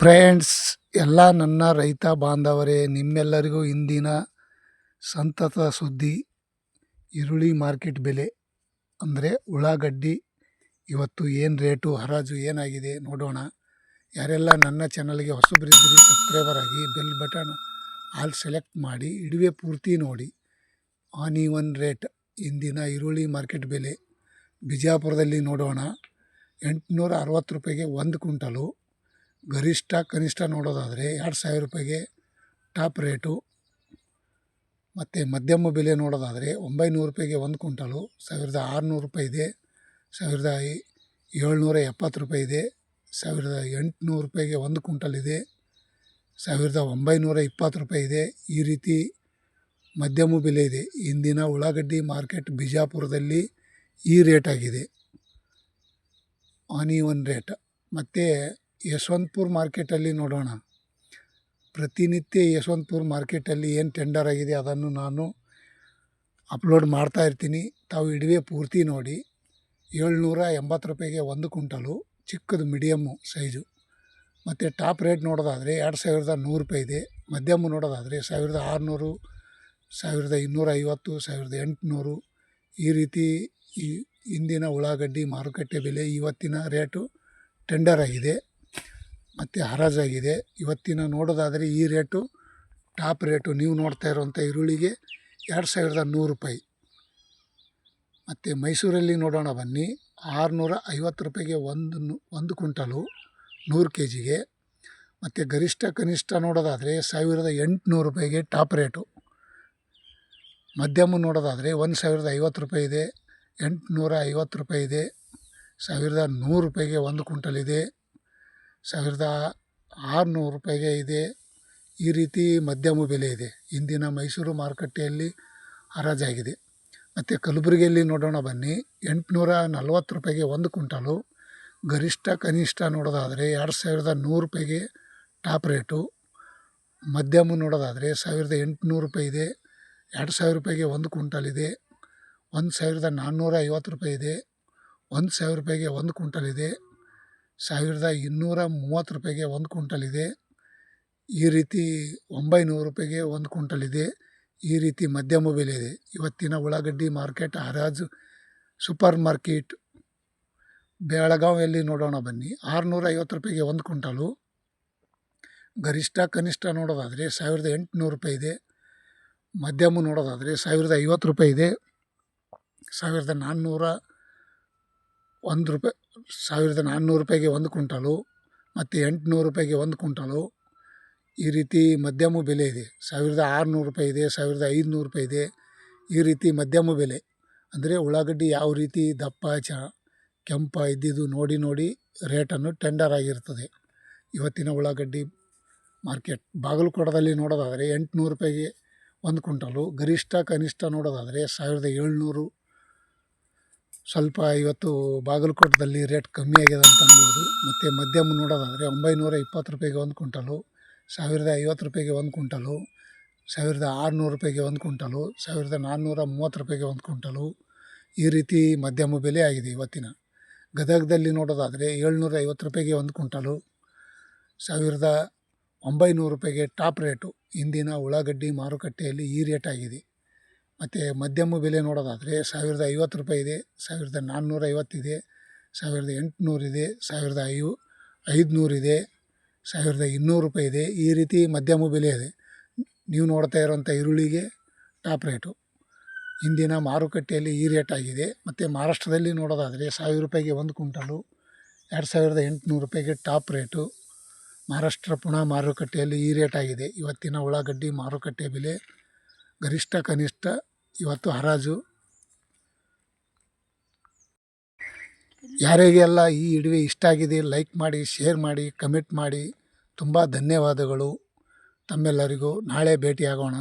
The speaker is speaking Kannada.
ಫ್ರೆಂಡ್ಸ್ ಎಲ್ಲ ನನ್ನ ರೈತ ಬಾಂಧವರೇ, ನಿಮ್ಮೆಲ್ಲರಿಗೂ ಇಂದಿನ ಸಂತತ ಸುದ್ದಿ, ಈರುಳ್ಳಿ ಮಾರ್ಕೆಟ್ ಬೆಲೆ, ಅಂದರೆ ಉಳ್ಳಾಗಡ್ಡಿ ಇವತ್ತು ಏನು ರೇಟು, ಹರಾಜು ಏನಾಗಿದೆ ನೋಡೋಣ. ಯಾರೆಲ್ಲ ನನ್ನ ಚಾನಲ್ಗೆ ಹೊಸಬರಿದ್ದೀರಿ ಸಬ್ಸ್ಕ್ರೈಬರ್ ಆಗಿ ಬೆಲ್ ಬಟನ್ ಆಲ್ ಸೆಲೆಕ್ಟ್ ಮಾಡಿ, ಇಡುವೆ ಪೂರ್ತಿ ನೋಡಿ. ಆನ್ ಒನ್ ರೇಟ್ ಇಂದಿನ ಈರುಳ್ಳಿ ಮಾರ್ಕೆಟ್ ಬೆಲೆ, ಬಿಜಾಪುರದಲ್ಲಿ ನೋಡೋಣ. ಎಂಟುನೂರ ಅರವತ್ತು ರೂಪಾಯಿಗೆ ಒಂದು ಕುಂಟಲು ಗರಿಷ್ಠ ಕನಿಷ್ಠ ನೋಡೋದಾದರೆ ಎರಡು ಸಾವಿರ ರೂಪಾಯಿಗೆ ಟಾಪ್ ರೇಟು. ಮತ್ತು ಮಧ್ಯಮ ಬೆಲೆ ನೋಡೋದಾದರೆ ಒಂಬೈನೂರು ರೂಪಾಯಿಗೆ ಒಂದು ಕುಂಟಲು ಸಾವಿರದ ಆರುನೂರು ರೂಪಾಯಿ ಇದೆ, ಸಾವಿರದ ಏಳ್ನೂರ ಎಪ್ಪತ್ತು ರೂಪಾಯಿ ಇದೆ, ಸಾವಿರದ ಎಂಟುನೂರು ರೂಪಾಯಿಗೆ ಒಂದು ಕುಂಟಲ್ ಇದೆ, ಸಾವಿರದ ಒಂಬೈನೂರ ಇಪ್ಪತ್ತು ರೂಪಾಯಿ ಇದೆ. ಈ ರೀತಿ ಮಧ್ಯಮ ಬೆಲೆ ಇದೆ. ಇಂದಿನ ಉಳ್ಳಾಗಡ್ಡಿ ಮಾರ್ಕೆಟ್ ಬಿಜಾಪುರದಲ್ಲಿ ಈ ರೇಟ್ ಆಗಿದೆ. On even rate. ಮತ್ತು ಯಶವಂತಪುರ ಮಾರ್ಕೆಟಲ್ಲಿ ನೋಡೋಣ. ಪ್ರತಿನಿತ್ಯ ಯಶವಂತಪುರ ಮಾರ್ಕೆಟಲ್ಲಿ ಏನು ಟೆಂಡರ್ ಆಗಿದೆ ಅದನ್ನು ನಾನು ಅಪ್ಲೋಡ್ ಮಾಡ್ತಾ ಇರ್ತೀನಿ. ತಾವು ಇಡುವೆ ಪೂರ್ತಿ ನೋಡಿ. ಏಳ್ನೂರ ಎಂಬತ್ತು ರೂಪಾಯಿಗೆ ಒಂದು ಕುಂಟಲು ಚಿಕ್ಕದು ಮೀಡಿಯಮ್ಮು ಸೈಜು ಮತ್ತು ಟಾಪ್ ರೇಟ್ ನೋಡೋದಾದರೆ ಎರಡು ಸಾವಿರದ ನೂರು ರೂಪಾಯಿ ಇದೆ. ಮಧ್ಯಮ ನೋಡೋದಾದರೆ ಸಾವಿರದ ಆರುನೂರು, ಸಾವಿರದ ಇನ್ನೂರ ಐವತ್ತು, ಸಾವಿರದ ಎಂಟುನೂರು. ಈ ರೀತಿ ಈ ಇಂದಿನ ಉಳ್ಳಾಗಡ್ಡಿ ಮಾರುಕಟ್ಟೆ ಬೆಲೆ ಇವತ್ತಿನ ರೇಟು ಟೆಂಡರ್ ಆಗಿದೆ. ಮತ್ತು ಹರಾಜಾಗಿದೆ. ಇವತ್ತಿನ ನೋಡೋದಾದರೆ ಈ ರೇಟು, ಟಾಪ್ ರೇಟು ನೀವು ನೋಡ್ತಾ ಇರುವಂಥ ಈರುಳ್ಳಿಗೆ ಎರಡು ಸಾವಿರದ ನೂರು ರೂಪಾಯಿ. ಮತ್ತು ಮೈಸೂರಲ್ಲಿ ನೋಡೋಣ ಬನ್ನಿ. ಆರುನೂರ ಐವತ್ತು ರೂಪಾಯಿಗೆ ಒಂದು ಒಂದು ಕ್ವಿಂಟಲು ನೂರು ಕೆ ಜಿಗೆ ಮತ್ತು ಗರಿಷ್ಠ ಕನಿಷ್ಠ ನೋಡೋದಾದರೆ ಸಾವಿರದ ಎಂಟುನೂರು ರೂಪಾಯಿಗೆ ಟಾಪ್ ರೇಟು. ಮಧ್ಯಮ ನೋಡೋದಾದರೆ ಒಂದು ಸಾವಿರದ ಐವತ್ತು ರೂಪಾಯಿ ಇದೆ, ಎಂಟುನೂರ ಐವತ್ತು ರೂಪಾಯಿ ಇದೆ, ಸಾವಿರದ ನೂರು ರೂಪಾಯಿಗೆ ಒಂದು ಕ್ವಿಂಟಲ್ ಇದೆ. ಸಾವಿರದ ಆರುನೂರು ರೂಪಾಯಿಗೆ ಇದೆ. ಈ ರೀತಿ ಮಧ್ಯಮ ಬೆಲೆ ಇದೆ. ಇಂದಿನ ಮೈಸೂರು ಮಾರುಕಟ್ಟೆಯಲ್ಲಿ ಹರಾಜಾಗಿದೆ ಮತ್ತು ಕಲಬುರಗಿಯಲ್ಲಿ ನೋಡೋಣ ಬನ್ನಿ. ಎಂಟುನೂರ ನಲ್ವತ್ತು ರೂಪಾಯಿಗೆ ಒಂದು ಕ್ವಿಂಟಲು. ಗರಿಷ್ಠ ಕನಿಷ್ಠ ನೋಡೋದಾದರೆ ಎರಡು ಸಾವಿರದ ನೂರು ರೂಪಾಯಿಗೆ ಟಾಪ್ ರೇಟು. ಮಧ್ಯಮ ನೋಡೋದಾದರೆ ಸಾವಿರದ ಎಂಟುನೂರು ರೂಪಾಯಿ ಇದೆ. ಎರಡು ಸಾವಿರ ರೂಪಾಯಿಗೆ ಒಂದು ಕ್ವಿಂಟಲ್ ಇದೆ. ಒಂದು ಸಾವಿರದ ನಾನ್ನೂರ ಐವತ್ತು ರೂಪಾಯಿ ಇದೆ. ಒಂದು ಸಾವಿರ ರೂಪಾಯಿಗೆ ಒಂದು ಕ್ವಿಂಟಲ್ ಇದೆ. ಸಾವಿರದ ಇನ್ನೂರ ಮೂವತ್ತು ರೂಪಾಯಿಗೆ ಒಂದು ಕುಂಟಲ್ ಇದೆ. ಈ ರೀತಿ ಒಂಬೈನೂರು ರೂಪಾಯಿಗೆ ಒಂದು ಕುಂಟಲ್ ಇದೆ. ಈ ರೀತಿ ಮಧ್ಯಮ ಬೆಲೆ ಇದೆ. ಇವತ್ತಿನ ಉಳ್ಳಾಗಡ್ಡಿ ಮಾರ್ಕೆಟ್, ಹರಾಜು, ಸೂಪರ್ ಮಾರ್ಕೆಟ್ ಬೆಳಗಾವಿಯಲ್ಲಿ ನೋಡೋಣ ಬನ್ನಿ. ಆರುನೂರ ಐವತ್ತು ರೂಪಾಯಿಗೆ ಒಂದು ಕುಂಟಲು ಗರಿಷ್ಠ, ಕನಿಷ್ಠ ನೋಡೋದಾದರೆ ಸಾವಿರದ ಎಂಟುನೂರು ರೂಪಾಯಿ ಇದೆ. ಮಧ್ಯಮ ನೋಡೋದಾದರೆ ಸಾವಿರದ ಐವತ್ತು ರೂಪಾಯಿ ಇದೆ. ಸಾವಿರದ ನಾನ್ನೂರ ಒಂದು ರೂಪಾಯಿ, ಸಾವಿರದ ನಾನ್ನೂರು ರೂಪಾಯಿಗೆ ಒಂದು ಕುಂಟಲು ಮತ್ತು ಎಂಟುನೂರು ರೂಪಾಯಿಗೆ ಒಂದು ಕುಂಟಲು ಈ ರೀತಿ ಮಧ್ಯಮ ಬೆಲೆ ಇದೆ. ಸಾವಿರದ ಆರುನೂರು ರೂಪಾಯಿ ಇದೆ, ಸಾವಿರದ ಐದುನೂರು ರೂಪಾಯಿ ಇದೆ. ಈ ರೀತಿ ಮಧ್ಯಮ ಬೆಲೆ. ಅಂದರೆ ಉಳ್ಳಾಗಡ್ಡಿ ಯಾವ ರೀತಿ ದಪ್ಪ, ಚ, ಕೆಂಪ ಇದ್ದಿದ್ದು ನೋಡಿ ನೋಡಿ ರೇಟನ್ನು ಟೆಂಡರ್ ಆಗಿರ್ತದೆ. ಇವತ್ತಿನ ಉಳ್ಳಾಗಡ್ಡಿ ಮಾರ್ಕೆಟ್ ಬಾಗಲಕೋಟದಲ್ಲಿ ನೋಡೋದಾದರೆ ಎಂಟುನೂರು ರೂಪಾಯಿಗೆ ಒಂದು ಕುಂಟಲು ಗರಿಷ್ಠ, ಕನಿಷ್ಠ ನೋಡೋದಾದರೆ ಸಾವಿರದ ಏಳ್ನೂರು ಸ್ವಲ್ಪ ಇವತ್ತು ಬಾಗಲಕೋಟದಲ್ಲಿ ರೇಟ್ ಕಮ್ಮಿ ಆಗಿದೆ ಅಂತ ಅನ್ಬೋದು. ಮತ್ತು ಮಧ್ಯಮ ನೋಡೋದಾದರೆ ಒಂಬೈನೂರ ಇಪ್ಪತ್ತು ರೂಪಾಯಿಗೆ ಒಂದು ಕ್ವಿಂಟಲು, ಸಾವಿರದ ಐವತ್ತು ರೂಪಾಯಿಗೆ ಒಂದು ಕ್ವಿಂಟಲು, ಸಾವಿರದ ಆರುನೂರು ರೂಪಾಯಿಗೆ ಒಂದು ಕ್ವಿಂಟಲು, ಸಾವಿರದ ನಾನ್ನೂರ ಮೂವತ್ತು ರೂಪಾಯಿಗೆ ಒಂದು ಕ್ವಿಂಟಲು ಈ ರೀತಿ ಮಧ್ಯಮ ಬೆಲೆ ಆಗಿದೆ ಇವತ್ತಿನ. ಗದಗದಲ್ಲಿ ನೋಡೋದಾದರೆ ಏಳ್ನೂರ ಐವತ್ತು ರೂಪಾಯಿಗೆ ಒಂದು ಕ್ವಿಂಟಲು, ಸಾವಿರದ ಒಂಬೈನೂರು ರೂಪಾಯಿಗೆ ಟಾಪ್ ರೇಟು. ಇಂದಿನ ಉಳ್ಳಾಗಡ್ಡಿ ಮಾರುಕಟ್ಟೆಯಲ್ಲಿ ಈ ರೇಟ್ ಆಗಿದೆ. ಮತ್ತು ಮಧ್ಯಮ ಬೆಲೆ ನೋಡೋದಾದರೆ ಸಾವಿರದ ಐವತ್ತು ರೂಪಾಯಿ ಇದೆ, ಸಾವಿರದ ನಾನ್ನೂರ ಐವತ್ತಿದೆ ಸಾವಿರದ ಎಂಟುನೂರಿದೆ ಸಾವಿರದ ಐವ ಐದುನೂರಿದೆ ಸಾವಿರದ ಇನ್ನೂರು ರೂಪಾಯಿ ಇದೆ. ಈ ರೀತಿ ಮಧ್ಯಮ ಬೆಲೆ ಇದೆ. ನೀವು ನೋಡ್ತಾ ಇರೋಂಥ ಈರುಳ್ಳಿಗೆ ಟಾಪ್ ರೇಟು. ಇಂದಿನ ಮಾರುಕಟ್ಟೆಯಲ್ಲಿ ಈ ರೇಟ್ ಆಗಿದೆ. ಮತ್ತು ಮಹಾರಾಷ್ಟ್ರದಲ್ಲಿ ನೋಡೋದಾದರೆ ಸಾವಿರ ರೂಪಾಯಿಗೆ ಒಂದು ಕ್ವಿಂಟಲು, ಎರಡು ಸಾವಿರದ ಎಂಟುನೂರು ರೂಪಾಯಿಗೆ ಟಾಪ್ ರೇಟು. ಮಹಾರಾಷ್ಟ್ರ ಪುಣೆ ಮಾರುಕಟ್ಟೆಯಲ್ಲಿ ಈ ರೇಟ್ ಆಗಿದೆ. ಇವತ್ತಿನ ಉಳ್ಳಾಗಡ್ಡಿ ಮಾರುಕಟ್ಟೆ ಬೆಲೆ ಗರಿಷ್ಠ ಕನಿಷ್ಠ ಇವತ್ತು ಹರಾಜು. ಯಾರಿಗೆಲ್ಲ ಈ ಇಡುವೆ ಇಷ್ಟ ಆಗಿದೆ ಲೈಕ್ ಮಾಡಿ, ಶೇರ್ ಮಾಡಿ, ಕಮೆಂಟ್ ಮಾಡಿ, ತುಂಬ ಧನ್ಯವಾದಗಳು. ತಮ್ಮೆಲ್ಲರಿಗೂ ನಾಳೆ ಭೇಟಿಯಾಗೋಣ.